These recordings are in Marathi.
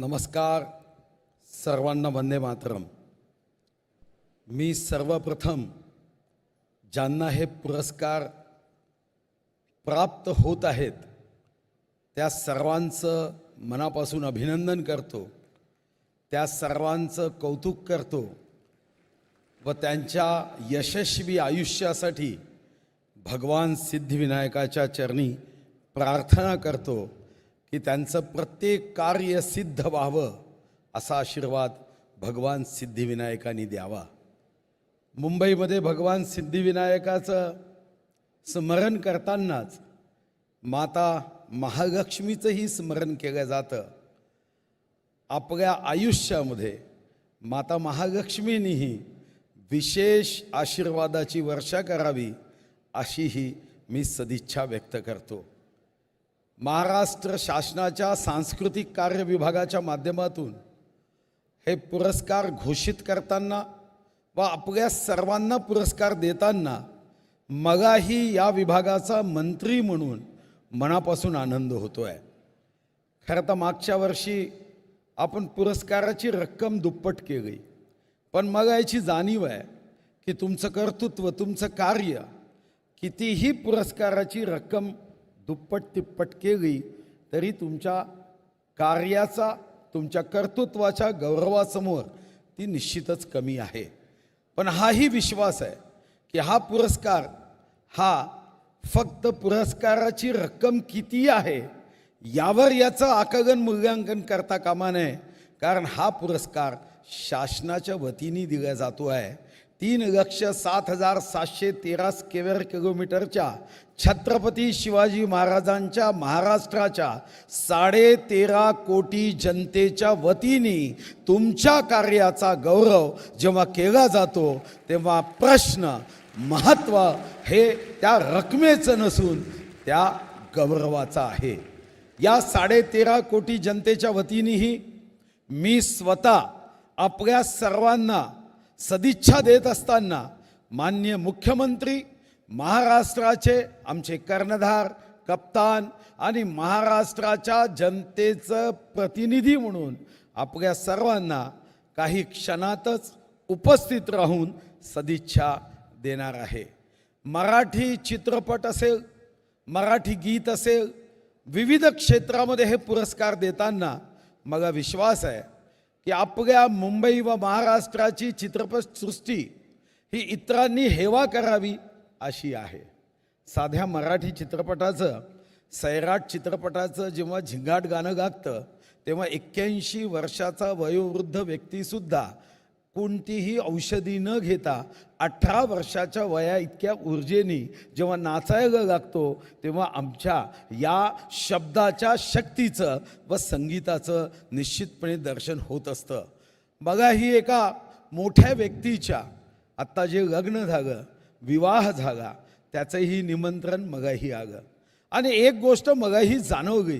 नमस्कार सर्वांना वंदे मातरम. मी सर्वप्रथम ज्यांना हे पुरस्कार प्राप्त होत आहेत त्या सर्वांचं मनापासून अभिनंदन करतो त्या सर्वांचं कौतुक करतो व त्यांच्या यशस्वी आयुष्यासाठी भगवान सिद्धिविनायकाच्या चरणी प्रार्थना करतो. की त्यांचं प्रत्येक कार्य सिद्ध व्हावं असा आशीर्वाद भगवान सिद्धिविनायकांनी द्यावा. मुंबईमध्ये भगवान सिद्धिविनायकाचं स्मरण करतानाच माता महालक्ष्मीचंही स्मरण केलं जातं. आपल्या आयुष्यामध्ये माता महालक्ष्मीनीही विशेष आशीर्वादाची वर्षा करावी अशीही मी सदिच्छा व्यक्त करतो. महाराष्ट्र शासनाच्या सांस्कृतिक कार्य विभागाच्या माध्यमातून हे पुरस्कार घोषित करताना व आपल्या सर्वांना पुरस्कार देताना मगाही या विभागाचा मंत्री म्हणून मनापासून आनंद होतो आहे खरं तर मागच्या वर्षी आपण पुरस्काराची रक्कम दुप्पट केली. पण मग याची जाणीव आहे की तुमचं कर्तृत्व तुमचं कार्य कितीही पुरस्काराची रक्कम दुप्पट तिप्पट केली तरी तुमच्या कार्याचा तुमच्या कर्तृत्वाच्या गौरवासमोर ती निश्चितच कमी आहे. पण हाही विश्वास आहे की हा पुरस्कार हा फक्त पुरस्काराची रक्कम किती आहे यावर याचं आकलन मूल्यांकन करता कामा नये कारण हा पुरस्कार शासनाच्या वतीने दिला जातो आहे. तीन लक्ष सात हजार सातशे तेरा स्क्वेअर किलोमीटरच्या छत्रपती शिवाजी महाराजांच्या महाराष्ट्राच्या साडेतेरा कोटी जनतेच्या वतीने तुमच्या कार्याचा गौरव जेव्हा केला जातो तेव्हा प्रश्न महत्त्व हे त्या रकमेचं नसून त्या गौरवाचा आहे. या साडेतेरा कोटी जनतेच्या वतीनेही मी स्वतः आपल्या सर्वांना सदिच्छा देत असताना मान्य मुख्यमंत्री महाराष्ट्राचे आमचे कर्णधार कप्तान आणि महाराष्ट्राच्या जनतेचं प्रतिनिधी म्हणून आपल्या सर्वांना काही क्षणातच उपस्थित राहून सदिच्छा देणार आहे. मराठी चित्रपट असेल मराठी गीत असेल विविध क्षेत्रामध्ये हे पुरस्कार देताना मला विश्वास आहे की आपल्या मुंबई व महाराष्ट्राची चित्रपटसृष्टी ही इतरांनी हेवा करावी अशी आहे. साध्या मराठी चित्रपटाचं सैराट चित्रपटाचं जेव्हा झिंगाट गाणं गागतं तेव्हा एक्क्याऐंशी वर्षाचा वयोवृद्ध व्यक्तीसुद्धा कोणतीही औषधी न घेता अठरा वर्षाच्या वया इतक्या ऊर्जेने जेव्हा नाचायला लागतो तेव्हा आमच्या या शब्दाच्या शक्तीचं व संगीताचं निश्चितपणे दर्शन होत असतं. बघा ही एका मोठ्या व्यक्तीच्या आत्ता जे लग्न झालं विवाह झाला त्याचंही निमंत्रण मगाही आलं. आणि एक गोष्ट मगाही जाणवली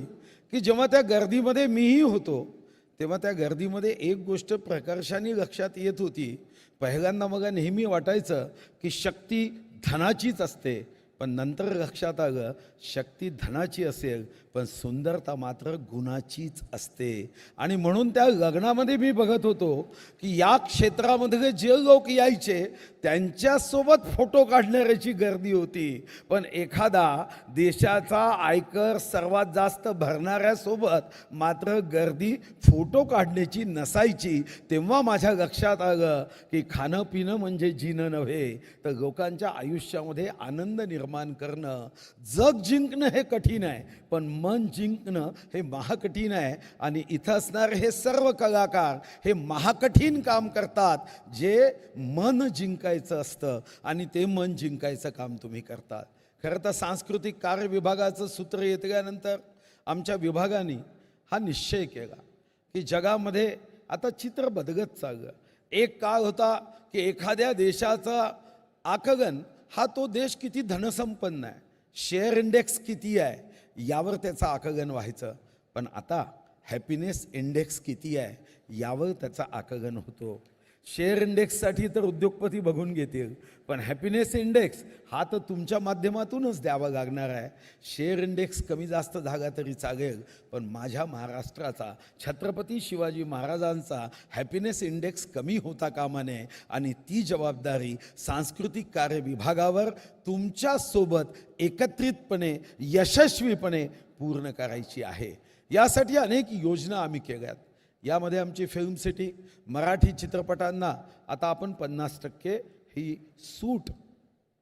की जेव्हा त्या गर्दीमध्ये मीही होतो तेव्हा त्या गर्दीमध्ये एक गोष्ट प्रकर्षाने लक्षात येत होती. पहिल्यांदा मला नेहमी वाटायचं की शक्ती धनाचीच असते. पण नंतर लक्षात आलं शक्ती धनाची असेल पण सुंदरता मात्र गुणाचीच असते. आणि म्हणून त्या लग्नामध्ये मी बघत होतो की या क्षेत्रामध्ये जे लोक यायचे त्यांच्यासोबत फोटो काढणाऱ्याची गर्दी होती. पण एखादा देशाचा आयकर सर्वात जास्त भरणाऱ्यासोबत मात्र गर्दी फोटो काढण्याची नसायची. तेव्हा माझ्या लक्षात आलं की खाणं पिणं म्हणजे जिणं नव्हे तर लोकांच्या आयुष्यामध्ये आनंद निर्माण करणं. जग जिंकणं हे कठीण आहे. पण मन जिंकणं हे महाकठीण आहे आणि इथं असणारे हे सर्व कलाकार हे महाकठीण काम करतात जे मन जिंकायचं असतं आणि ते मन जिंकायचं काम तुम्ही करतात. खरं तर सांस्कृतिक कार्य विभागाचं सूत्र येतल्यानंतर आमच्या विभागाने हा निश्चय केला की जगामध्ये आता चित्र बदलत चाललं. एक काळ होता की एखाद्या देशाचा आकगन हा तो देश किती धनसंपन्न आहे शेअर इंडेक्स किती आहे यावर त्याचं आकलन व्हायचं. पण आता हॅपीनेस इंडेक्स किती आहे यावर त्याचा आकलन होतो. शेअर इंडेक्ससाठी तर उद्योगपती बघून घेतील. पण हॅपीनेस इंडेक्स हा तर तुमच्या माध्यमातूनच द्यावा लागणार आहे. शेअर इंडेक्स कमी जास्त झाला तरी चालेल पण माझ्या महाराष्ट्राचा छत्रपती शिवाजी महाराजांचा हॅपीनेस इंडेक्स कमी होता कामा नये आणि ती जबाबदारी सांस्कृतिक कार्य विभागावर तुमच्यासोबत एकत्रितपणे यशस्वीपणे पूर्ण करायची आहे. यासाठी अनेक योजना आम्ही केल्यात. यामध्ये आमची फिल्म सिटी मराठी चित्रपटांना आता आपण पन्नास टक्के ही सूट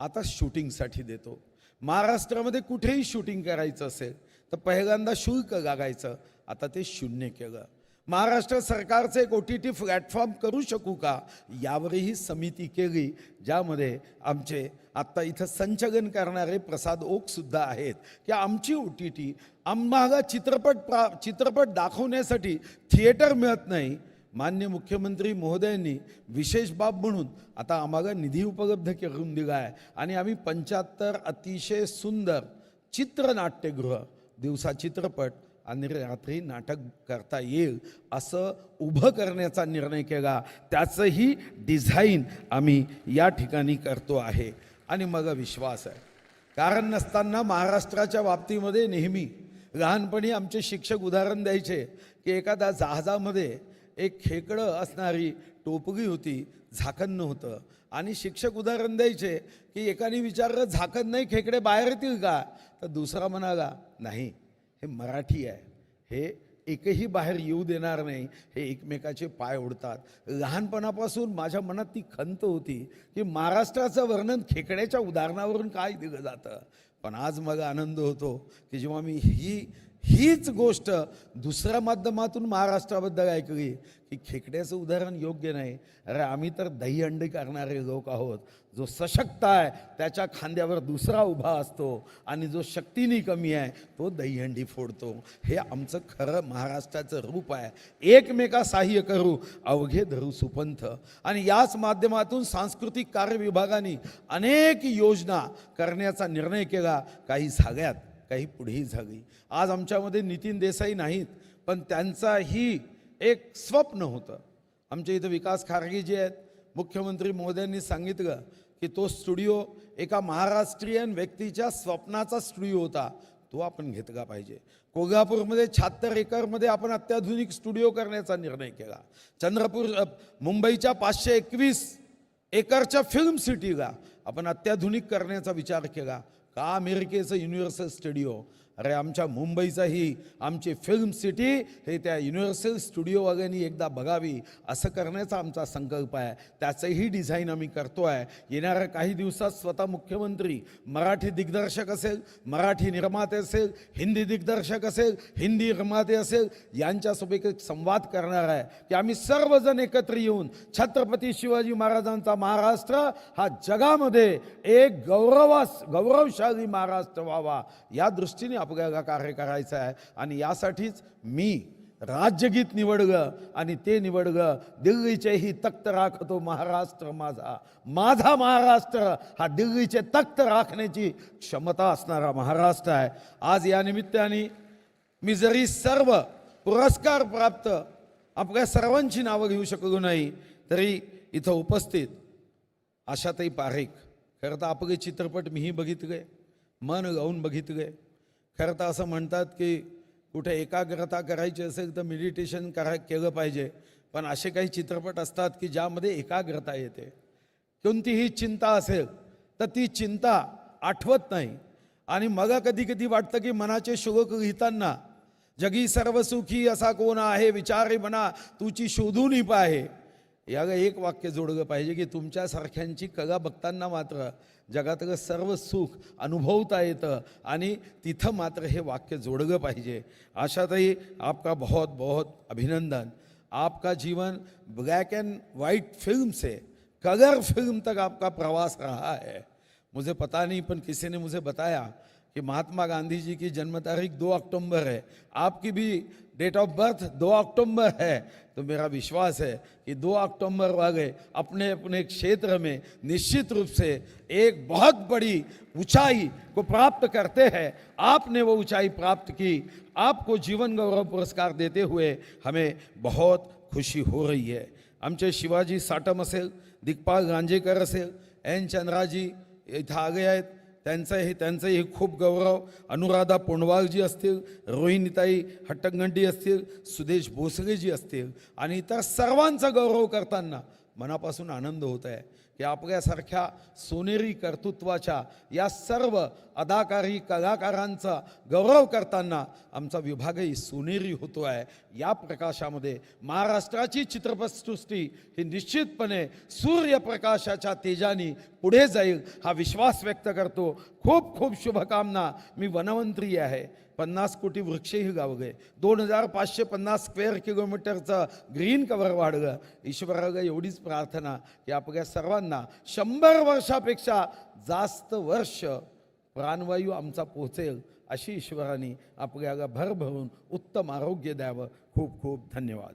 आता शूटिंगसाठी देतो. महाराष्ट्रामध्ये कुठेही शूटिंग करायचं असेल तर पहिल्यांदा शुल्क लागायचं आता ते शून्य केलं. महाराष्ट्र सरकारचं एक ओ टी टी प्लॅटफॉर्म करू शकू का? यावरही समिती केली ज्यामध्ये आमचे आत्ता इथं संचलन करणारे प्रसाद ओकसुद्धा आहेत. की आमची ओ टी टी आम्हाला चित्रपट प्रा चित्रपट दाखवण्यासाठी थिएटर मिळत नाही. मान्य मुख्यमंत्री महोदयांनी विशेष बाब म्हणून आता आम्हाला निधी उपलब्ध करून दिला आहे. आणि आम्ही पंच्याहत्तर अतिशय सुंदर चित्रनाट्यगृह दिवसा चित्रपट आणि रात्री नाटक करता येईल असं उभं करण्याचा निर्णय केला. त्याचंही डिझाईन आम्ही या ठिकाणी करतो आहे. आणि मग विश्वास आहे. कारण नसताना महाराष्ट्राच्या बाबतीमध्ये नेहमी लहानपणी आमचे शिक्षक उदाहरण द्यायचे की एखाद्या जहाजामध्ये एक खेकडं असणारी टोपगी होती झाकण नव्हतं. आणि शिक्षक उदाहरण द्यायचे की एकाने विचारलं झाकण नाही खेकडे बाहेर येतील का? तर दुसरा म्हणाला नाही हे मराठी आहे. हे एकही बाहेर येऊ देणार नाही. हे एकमेकाचे पाय ओढतात लहानपणापासून माझ्या मनात ती खंत होती की महाराष्ट्राचं वर्णन खेकड्याच्या उदाहरणावरून काय दिलं जातं? पण आज मग आनंद होतो की जेव्हा मी ही हीच गोष्ट दुसऱ्या माध्यमातून महाराष्ट्राबद्दल ऐकली की खेकड्याचं उदाहरण योग्य नाही. अरे आम्ही तर दहीहंडी करणारे लोक आहोत. जो सशक्त आहे त्याच्या खांद्यावर दुसरा उभा असतो आणि जो शक्तीने कमी आहे तो दहीहंडी फोडतो. हे आमचं खरं महाराष्ट्राचं रूप आहे. एकमेका सहाय्य करू अवघे धरू सुपंथ. आणि याच माध्यमातून सांस्कृतिक कार्य विभागाने अनेक योजना करण्याचा निर्णय केला काही झाल्यात काही पुढेही झाली. आज आमच्यामध्ये नितीन देसाई नाहीत पण त्यांचाही एक स्वप्न होतं. आमच्या इथं विकास खारगे जे आहेत मुख्यमंत्री महोदयांनी सांगितलं की तो स्टुडिओ एका महाराष्ट्रीयन व्यक्तीच्या स्वप्नाचा स्टुडिओ होता तो आपण घेतला पाहिजे. कोल्हापूरमध्ये शहात्तर एकरमध्ये आपण अत्याधुनिक स्टुडिओ करण्याचा निर्णय केला. चंद्रपूर मुंबईच्या पाचशे एकवीस एकरच्या फिल्म सिटीला आपण अत्याधुनिक करण्याचा विचार केला. का अमेरिकेचं युनिव्हर्सल स्टुडिओ अरे आमच्या मुंबईचाही आमची फिल्म सिटी हे त्या युनिव्हर्सल स्टुडिओवाल्यांनी एकदा बघावी असं करण्याचा आमचा संकल्प आहे. त्याचंही डिझाईन आम्ही करतो आहे येणाऱ्या काही दिवसात स्वतः मुख्यमंत्री मराठी दिग्दर्शक असेल मराठी निर्माते असेल हिंदी दिग्दर्शक असेल हिंदी निर्माते असेल यांच्यासोबत एक संवाद करणार आहे की आम्ही सर्वजण एकत्र येऊन छत्रपती शिवाजी महाराजांचा महाराष्ट्र हा जगामध्ये एक गौरवास गौरवशाली महाराष्ट्र व्हावा. या दृष्टीने आपल्याला कार्य करायचं आहे. आणि यासाठीच मी राज्यगीत निवडलं आणि ते निवडलं दिल्लीचेही तख्त राखतो महाराष्ट्र माझा. माझा महाराष्ट्र हा दिल्लीचे तख्त राखण्याची क्षमता असणारा महाराष्ट्र आहे. आज या निमित्ताने मी जरी सर्व पुरस्कार प्राप्त आपल्या सर्वांची नावं घेऊ शकलो नाही तरी इथं उपस्थित आशाताई पारेख. खरं तर आपले चित्रपट मीही बघितले मन लावून बघितले. खरं तर असं म्हणतात की कुठे एकाग्रता करायची असेल तर मेडिटेशन करा केलं पाहिजे. पण असे काही चित्रपट असतात की ज्यामध्ये एकाग्रता येते. कोणतीही चिंता असेल तर ती चिंता आठवत नाही. आणि मग कधी कधी वाटतं की मनाचे श्लोक लिहिताना जगी सर्वसुखी असा कोण आहे? विचारे म्हणा तुची शोधून पाहे. याला एक वाक्य जोडलं पाहिजे की तुमच्यासारख्यांची कला बघताना मात्र जगातलं सर्व सुख अनुभवता येतं आणि तिथं मात्र हे वाक्य जोडलं पाहिजे. अशातही आपका बहुत बहुत अभिनंदन. आपका जीवन ब्लैक एंड वाइट फिल्म से कलर फिल्म तक आपका प्रवास रहा है. मुझे पता नहीं पर किसी ने मुझे बताया कि महात्मा गांधी जी की जन्म तारीख दो अक्टूबर है। आपकी भी डेट ऑफ़ बर्थ दो अक्टूबर है। तो मेरा विश्वास है कि दो अक्टूबर वाले अपने अपने क्षेत्र में निश्चित रूप से एक बहुत बड़ी ऊंचाई को प्राप्त करते हैं। आपने वो ऊंचाई प्राप्त की। आपको जीवन गौरव पुरस्कार देते हुए हमें बहुत खुशी हो रही है। आमचे शिवाजी साटम असेल, दिग्पाल गांजेकर असेल, एन चंद्राजी इथं आगे आहेत त्यांचं हे त्यांचंही खूप गौरव. अनुराधा पोंडवालजी असतील रोहिणीताई हट्टंगंडी असतील सुदेश भोसलेजी असतील आणि इतर सर्वांचा गौरव करताना मनापासून आनंद होत आहे. की आपल्यासारख्या सोनेरी कर्तृत्वाच्या या सर्व अदाकारी कलाकारांचा गौरव करताना आमचा विभागही सोनेरी होतो आहे. या प्रकाशामध्ये महाराष्ट्राची चित्रपटसृष्टी ही निश्चितपणे सूर्यप्रकाशाच्या तेजाने पुढे जाईल हा विश्वास व्यक्त करतो. खूप खूप शुभकामना. मी वनमंत्री आहे. पन्नास कोटी वृक्षही लावले दोन हजार पाचशे पन्नास स्क्वेअर किलोमीटरचं ग्रीन कव्हर वाढलं. ईश्वरागं एवढीच प्रार्थना की आपल्या सर्वांना शंभर वर्षापेक्षा जास्त वर्ष प्राणवायू आमचा पोचेल अशी ईश्वराने आपल्याला भरभरून उत्तम आरोग्य द्यावं. खूप खूप धन्यवाद.